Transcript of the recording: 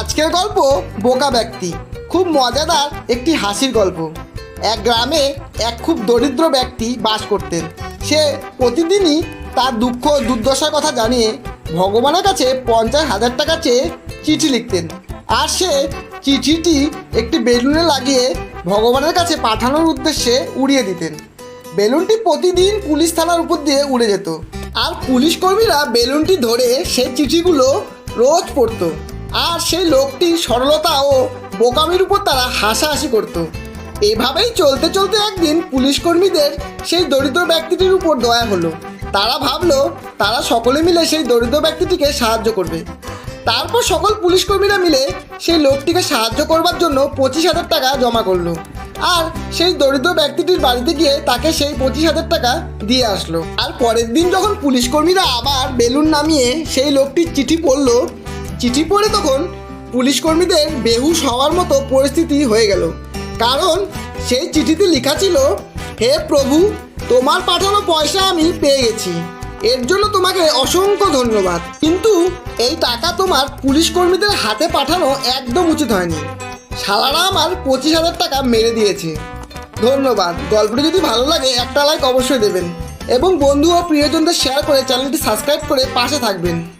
আজকের গল্প বোকা ব্যক্তি। খুব মজাদার একটি হাসির গল্প। এক গ্রামে এক খুব দরিদ্র ব্যক্তি বাস করতেন। সে প্রতিদিনই তার দুঃখ দুর্দশার কথা জানিয়ে ভগবানের কাছে পঞ্চাশ হাজার টাকা চেয়ে চিঠি লিখতেন। আর সে চিঠিটি একটি বেলুনে লাগিয়ে ভগবানের কাছে পাঠানোর উদ্দেশ্যে উড়িয়ে দিতেন। বেলুনটি প্রতিদিন পুলিশ থানার উপর দিয়ে উড়ে যেত। আর পুলিশ কর্মীরা বেলুনটি ধরে সেই চিঠিগুলো রোজ পড়তো। আর সেই লোকটির সরলতা ও বোকামির উপর তারা হাসাহাসি করতো। এভাবেই চলতে চলতে একদিন পুলিশ কর্মীদের সেই দরিদ্র ব্যক্তিটির উপর দয়া হলো। তারা ভাবলো, তারা সকলে মিলে সেই দরিদ্র ব্যক্তিটিকে সাহায্য করবে। তারপর সকল পুলিশ কর্মীরা মিলে সেই লোকটিকে সাহায্য করবার জন্য পঁচিশ হাজার টাকা জমা করল। আর সেই দরিদ্র ব্যক্তিটির বাড়িতে গিয়ে তাকে সেই পঁচিশ হাজার টাকা দিয়ে আসলো। আর পরের দিন যখন পুলিশ কর্মীরা আবার বেলুন নামিয়ে সেই লোকটির চিঠি পড়ল চিঠি পড়ে তখন পুলিশ কর্মীদের বেহুশ হওয়ার মতো পরিস্থিতি হয়ে গেল। কারণ সেই চিঠিতে লেখা ছিল, হে প্রভু, তোমার পাঠানো পয়সা আমি পেয়ে গেছি। এর জন্য তোমাকে অসংখ্য ধন্যবাদ। কিন্তু এই টাকা তোমার পুলিশ কর্মীদের হাতে পাঠানো একদম উচিত হয়নি। শালারা আমার পঁচিশ হাজার টাকা মেরে দিয়েছে। ধন্যবাদ। গল্পটি যদি ভালো লাগে, একটা লাইক অবশ্যই দেবেন। এবং বন্ধু ও প্রিয়জনদের শেয়ার করে চ্যানেলটি সাবস্ক্রাইব করে পাশে থাকবেন।